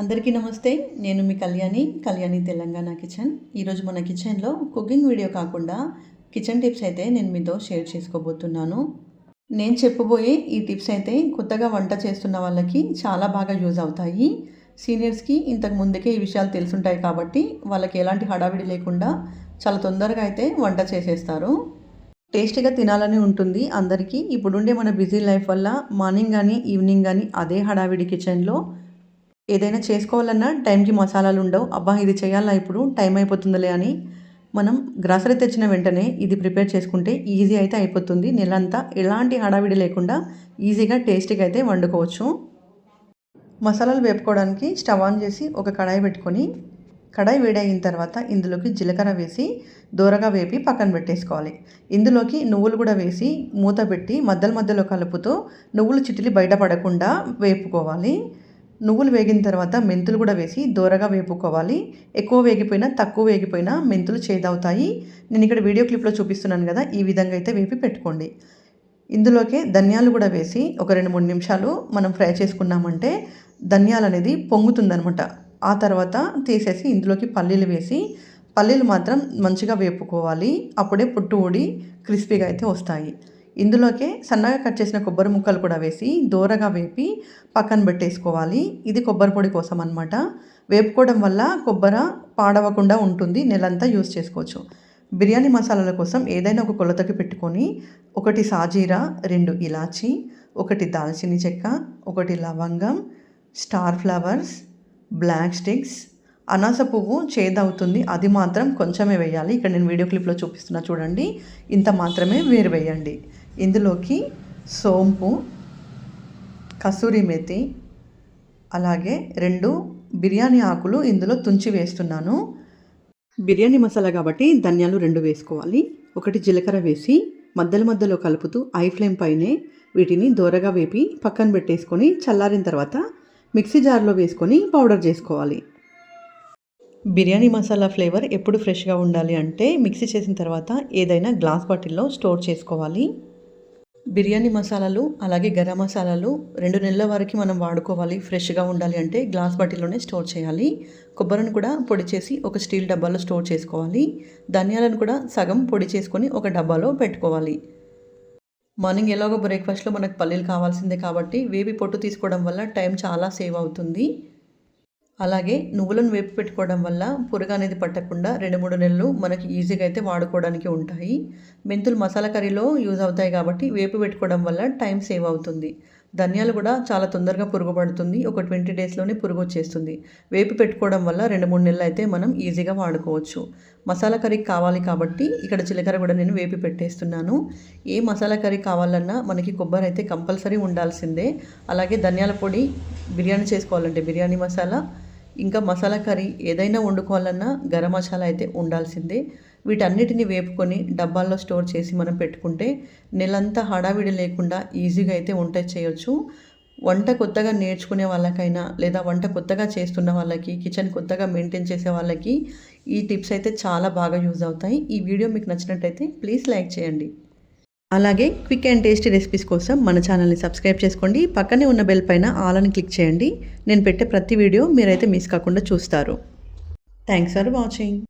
అందరికీ నమస్తే. నేను మీ కళ్యాణి కళ్యాణి తెలంగాణ కిచెన్. ఈరోజు మన కిచెన్లో కుకింగ్ వీడియో కాకుండా కిచెన్ టిప్స్ అయితే నేను మీతో షేర్ చేసుకోబోతున్నాను. నేను చెప్పబోయే ఈ టిప్స్ అయితే కొత్తగా వంట చేస్తున్న వాళ్ళకి చాలా బాగా యూజ్ అవుతాయి. సీనియర్స్కి ఇంతకు ముందుకే ఈ విషయాలు తెలుసుంటాయి కాబట్టి వాళ్ళకి ఎలాంటి హడావిడి లేకుండా చాలా తొందరగా అయితే వంట చేసేస్తారు. టేస్టీగా తినాలని ఉంటుంది అందరికీ. ఇప్పుడుండే మన బిజీ లైఫ్ వల్ల మార్నింగ్ కానీ ఈవినింగ్ కానీ అదే హడావిడి కిచెన్లో ఏదైనా చేసుకోవాలన్నా టైంకి మసాలాలు ఉండవు. అబ్బా ఇది చేయాలా ఇప్పుడు? టైం అయిపోతుందిలే అని మనం గ్రాసరీ తెచ్చిన వెంటనే ఇది ప్రిపేర్ చేసుకుంటే ఈజీ అయితే అయిపోతుంది. నెలంతా ఎలాంటి హడావిడి లేకుండా ఈజీగా టేస్టీగా అయితే వండుకోవచ్చు. మసాలాలు వేపుకోవడానికి స్టవ్ ఆన్ చేసి ఒక కడాయి పెట్టుకొని కడాయి వేడైన తర్వాత ఇందులోకి జీలకర్ర వేసి దూరగా వేపి పక్కన పెట్టేసుకోవాలి. ఇందులోకి నువ్వులు కూడా వేసి మూత పెట్టి మధ్యలో మధ్యలో కలుపుతూ నువ్వులు చిటిలి బయటపడకుండా వేపుకోవాలి. నువ్వులు వేగిన తర్వాత మెంతులు కూడా వేసి దూరగా వేపుకోవాలి. ఎక్కువ వేగిపోయినా తక్కువ వేగిపోయినా మెంతులు చేదవుతాయి. నేను ఇక్కడ వీడియో క్లిప్లో చూపిస్తున్నాను కదా ఈ విధంగా అయితే వేపి పెట్టుకోండి. ఇందులోకి ధనియాలు కూడా వేసి ఒక రెండు మూడు నిమిషాలు మనం ఫ్రై చేసుకున్నామంటే ధనియాలు అనేది పొంగుతుందనమాట. ఆ తర్వాత తీసేసి ఇందులోకి పల్లీలు వేసి పల్లీలు మాత్రం మంచిగా వేపుకోవాలి. అప్పుడే పుట్టు ఊడి క్రిస్పీగా అయితే వస్తాయి. ఇందులోకే సన్నగా కట్ చేసిన కొబ్బరి ముక్కలు కూడా వేసి దూరగా వేపి పక్కన పెట్టేసుకోవాలి. ఇది కొబ్బరి పొడి కోసం అనమాట వేపుకోవడం వల్ల కొబ్బరి పాడవకుండా ఉంటుంది. నెలంతా యూస్ చేసుకోవచ్చు. బిర్యానీ మసాలాల కోసం ఏదైనా ఒక కొలతకి పెట్టుకొని ఒకటి సాజీరా రెండు ఇలాచి ఒకటి దాల్చిని చెక్క ఒకటి లవంగం స్టార్ ఫ్లవర్స్ బ్లాక్ స్టిక్స్ అనాస పువ్వు చేదవుతుంది అది మాత్రం కొంచెమే వేయాలి. ఇక్కడ నేను వీడియో క్లిప్లో చూపిస్తున్నా చూడండి. ఇంత మాత్రమే వేరు వేయండి. ఇందులోకి సోంపు కసూరి మెతి అలాగే రెండు బిర్యానీ ఆకులు ఇందులో తుంచి వేస్తున్నాను. బిర్యానీ మసాలా కాబట్టి ధనియాలు రెండు వేసుకోవాలి. ఒకటి జీలకర్ర వేసి మధ్యలో మధ్యలో కలుపుతూ ఐ ఫ్లేమ్ పైనే వీటిని దోరగా వేపి పక్కన పెట్టేసుకొని చల్లారిన తర్వాత మిక్సీ జార్లో వేసుకొని పౌడర్ చేసుకోవాలి. బిర్యానీ మసాలా ఫ్లేవర్ ఎప్పుడు ఫ్రెష్గా ఉండాలి అంటే మిక్సీ చేసిన తర్వాత ఏదైనా గ్లాస్ బాటిల్లో స్టోర్ చేసుకోవాలి. బిర్యానీ మసాలాలు అలాగే గరం మసాలాలు రెండు నెలల వరకు మనం వాడుకోవాలి ఫ్రెష్గా ఉండాలి అంటే గ్లాస్ బాటిల్లోనే స్టోర్ చేయాలి. కొబ్బరిని కూడా పొడి చేసి ఒక స్టీల్ డబ్బాలో స్టోర్ చేసుకోవాలి. ధనియాలను కూడా సగం పొడి చేసుకొని ఒక డబ్బాలో పెట్టుకోవాలి. మార్నింగ్ ఎలాగో బ్రేక్ఫాస్ట్లో మనకు పల్లీలు కావాల్సిందే కాబట్టి వేపి పొట్టు తీసుకోవడం వల్ల టైం చాలా సేవ్ అవుతుంది. అలాగే నువ్వులను వేపు పెట్టుకోవడం వల్ల పురుగు అనేది పట్టకుండా రెండు మూడు నెలలు మనకి ఈజీగా అయితే వాడుకోవడానికి ఉంటాయి. మెంతులు మసాలా కర్రీలో యూజ్ అవుతాయి కాబట్టి వేపు పెట్టుకోవడం వల్ల టైం సేవ్ అవుతుంది. ధనియాలు కూడా చాలా తొందరగా పురుగు పడుతుంది. ఒక ట్వంటీ డేస్లోనే పురుగు వచ్చేస్తుంది. వేపు పెట్టుకోవడం వల్ల రెండు మూడు నెలలు అయితే మనం ఈజీగా వాడుకోవచ్చు. మసాలా కర్రీకి కావాలి కాబట్టి ఇక్కడ జీలకర్ర కూడా నేను వేపి పెట్టేస్తున్నాను. ఏ మసాలా కర్రీ కావాలన్నా మనకి కొబ్బరి అయితే కంపల్సరీ ఉండాల్సిందే. అలాగే ధనియాల పొడి బిర్యానీ చేసుకోవాలంటే బిర్యానీ మసాలా ఇంకా మసాలా కర్రీ ఏదైనా వండుకోవాలన్నా గరం మసాలా అయితే ఉండాల్సిందే. వీటన్నిటిని వేపుకొని డబ్బాల్లో స్టోర్ చేసి మనం పెట్టుకుంటే నెలంతా హడావిడి లేకుండా ఈజీగా అయితే వంట చేయొచ్చు. వంట కొత్తగా నేర్చుకునే వాళ్ళకైనా లేదా వంట కొత్తగా చేస్తున్న వాళ్ళకి కిచెన్ కొత్తగా మెయింటైన్ చేసే వాళ్ళకి ఈ టిప్స్ అయితే చాలా బాగా యూజ్ అవుతాయి. ఈ వీడియో మీకు నచ్చినట్టయితే ప్లీజ్ లైక్ చేయండి. అలాగే క్విక్ అండ్ టేస్టీ రెసిపీస్ కోసం మన ఛానల్ని సబ్స్క్రైబ్ చేసుకోండి. పక్కనే ఉన్న బెల్ పైన ఆల్ అని క్లిక్ చేయండి. నేను పెట్టే ప్రతి వీడియో మీరైతే మిస్ కాకుండా చూస్తారు. Thanks for watching.